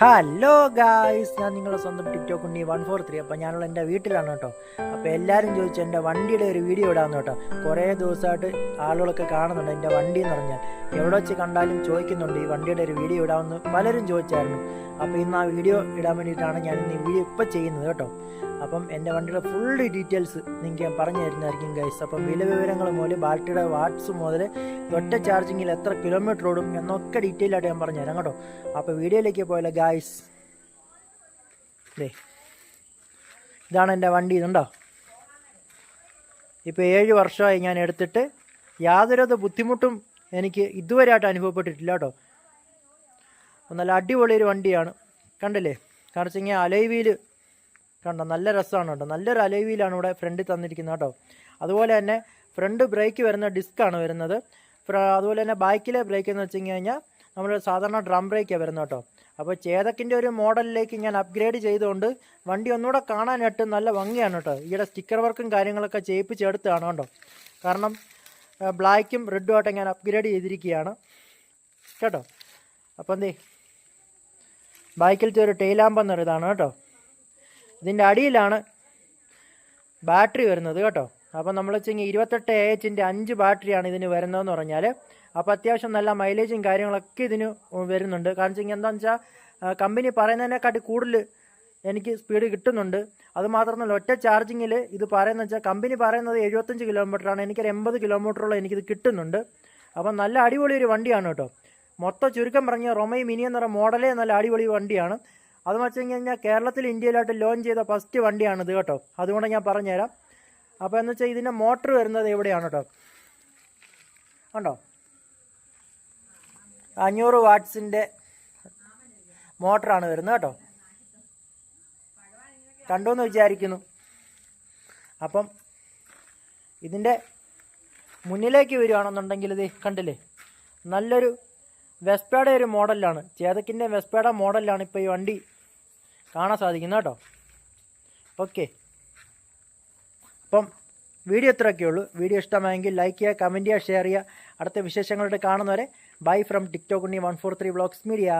Hello guys ഞാൻ നിങ്ങളുടെ സ്വന്തം TikTok Unni one four three അപ്പം ഞാനുള്ള എന്റെ വീട്ടിലാണ് കേട്ടോ. അപ്പോൾ എല്ലാവരും ചോദിച്ചു എന്റെ വണ്ടിയുടെ ഒരു വീഡിയോ ഇടാമെന്ന് കേട്ടോ. കുറേ ദിവസമായിട്ട് ആളുകളൊക്കെ കാണുന്നുണ്ട് എന്റെ വണ്ടി എന്ന് പറഞ്ഞാൽ. എവിടെ വെച്ച് കണ്ടാലും ചോദിക്കുന്നുണ്ട് ഈ വണ്ടിയുടെ ഒരു വീഡിയോ ഇടാമെന്ന് പലരും ചോദിച്ചായിരുന്നു. അപ്പോൾ ഇന്ന് ആ വീഡിയോ ഇടാൻ വേണ്ടിയിട്ടാണ് ഞാൻ ഇന്ന് ഈ വീഡിയോ ഇപ്പോൾ ചെയ്യുന്നത് കേട്ടോ. അപ്പം എന്റെ വണ്ടിയുടെ ഫുൾ ഡീറ്റെയിൽസ് നിങ്ങൾക്ക് ഞാൻ പറഞ്ഞു തരുന്നതായിരിക്കും ഗൈസ് അപ്പം വില വിവരങ്ങൾ മുതൽ ബാറ്ററിയുടെ വാട്ട്സ് മുതൽ ഒറ്റ ചാർജിങ്ങിൽ എത്ര കിലോമീറ്റർ ഓടും എന്നൊക്കെ ഡീറ്റെയിൽ ആയിട്ട് ഞാൻ പറഞ്ഞു തരാം കേട്ടോ. അപ്പോൾ വീഡിയോയിലേക്ക് പോയാലോ ഗായ്സ് ഇതാണ് എന്റെ വണ്ടി ഇതുണ്ടോ? ഇപ്പോൾ ഏഴ് വർഷമായി ഞാൻ എടുത്തിട്ട് യാതൊരുവിധ ബുദ്ധിമുട്ടും എനിക്ക് ഇതുവരെയായിട്ട് അനുഭവപ്പെട്ടിട്ടില്ല കേട്ടോ. നല്ല അടിപൊളിയൊരു വണ്ടിയാണ്. കണ്ടില്ലേ? കാരണം വെച്ച് കഴിഞ്ഞാൽ അലൈവീൽ കണ്ടോ? നല്ല രസമാണ് കേട്ടോ. നല്ലൊരു അലേവിയിലാണ് ഇവിടെ ഫ്രണ്ടിൽ തന്നിരിക്കുന്നത് കേട്ടോ. അതുപോലെ തന്നെ ഫ്രണ്ട് ബ്രേക്ക് വരുന്ന ഡിസ്ക്കാണ് വരുന്നത്. അതുപോലെ തന്നെ ബാക്കിലെ ബ്രേക്ക് എന്ന് വെച്ച് കഴിഞ്ഞാൽ നമ്മൾ സാധാരണ ഡ്രം ബ്രേക്കാണ് വരുന്നത് കേട്ടോ. അപ്പോൾ ചേതക്കിന്റെ ഒരു മോഡലിലേക്ക് ഞാൻ അപ്ഗ്രേഡ് ചെയ്തുകൊണ്ട് വണ്ടി ഒന്നുകൂടെ കാണാനായിട്ട് നല്ല ഭംഗിയാണ് കേട്ടോ. ഈയുടെ സ്റ്റിക്കർ വർക്കും കാര്യങ്ങളൊക്കെ ചെയ്യിപ്പിച്ചെടുത്താണ് കേട്ടോ. കാരണം ബ്ലാക്കും റെഡും ആയിട്ട് ഞാൻ അപ്ഗ്രേഡ് ചെയ്തിരിക്കുകയാണ്. കേട്ടോ? അപ്പം എന്തേ? ബൈക്കിലത്തെ ഒരു ടെയിലാമ്പെന്നൊരു ഇതാണ് കേട്ടോ. ഇതിന്റെ അടിയിലാണ് ബാറ്ററി വരുന്നത് കേട്ടോ. അപ്പോൾ നമ്മൾ വെച്ചെങ്കിൽ ഇരുപത്തെട്ട് എ എച്ചിന്റെ അഞ്ച് ബാറ്ററിയാണ് ഇതിന് വരുന്നതെന്ന് പറഞ്ഞാൽ അപ്പോൾ അത്യാവശ്യം നല്ല മൈലേജും കാര്യങ്ങളൊക്കെ ഇതിന് വരുന്നുണ്ട്. കാരണം വെച്ചെങ്കിൽ എന്താണെന്ന് വെച്ചാൽ കമ്പനി പറയുന്നതിനെക്കാട്ടി കൂടുതൽ എനിക്ക് സ്പീഡ് കിട്ടുന്നുണ്ട്. അതുമാത്രമല്ല ഒറ്റ ചാർജിങ്ങിൽ ഇത് പറയുന്നത് വെച്ചാൽ കമ്പനി പറയുന്നത് എഴുപത്തഞ്ച് കിലോമീറ്ററാണ്. എനിക്കൊരു എൺപത് കിലോമീറ്ററോളം എനിക്കിത് കിട്ടുന്നുണ്ട്. അപ്പം നല്ല അടിപൊളി ഒരു വണ്ടിയാണ് കേട്ടോ. മൊത്തം ചുരുക്കം പറഞ്ഞാൽ റൊമൈ മിനി എന്ന് മോഡലേ നല്ല അടിപൊളി വണ്ടിയാണ്. അത് വെച്ച് കഴിഞ്ഞാൽ കേരളത്തിൽ ഇന്ത്യയിലായിട്ട് ലോഞ്ച് ചെയ്ത ഫസ്റ്റ് വണ്ടിയാണ് ഇത് കേട്ടോ. അതുകൊണ്ട് ഞാൻ പറഞ്ഞുതരാം. അപ്പോൾ എന്ന് വെച്ചാൽ ഇതിന്റെ മോട്ടർ വരുന്നത് എവിടെയാണ് കേട്ടോ? ഉണ്ടോ അഞ്ഞൂറ് വാട്ട്സിന്റെ മോട്ടറാണ് വരുന്നത് കേട്ടോ. കണ്ടു എന്ന് വിചാരിക്കുന്നു. അപ്പം ഇതിന്റെ മുന്നിലേക്ക് വരികയാണെന്നുണ്ടെങ്കിൽ ഇത് കണ്ടില്ലേ? നല്ലൊരു വെസ്പേഡ ഒരു മോഡലാണ് ചേതക്കിന്റെ വെസ്പേഡ മോഡലാണ് ഇപ്പോൾ ഈ വണ്ടി കാണാൻ സാധിക്കുന്ന കേട്ടോ. ഓക്കെ അപ്പം വീഡിയോ ഇത്രയൊക്കെ ഉള്ളൂ. വീഡിയോ ഇഷ്ടമായെങ്കിൽ ലൈക്ക് ചെയ്യുക കമന്റ് ചെയ്യുക ഷെയർ ചെയ്യുക. അടുത്ത വിശേഷങ്ങളുടെ കാണുന്നവരെ bye from TikTok Unni one four three vlogs media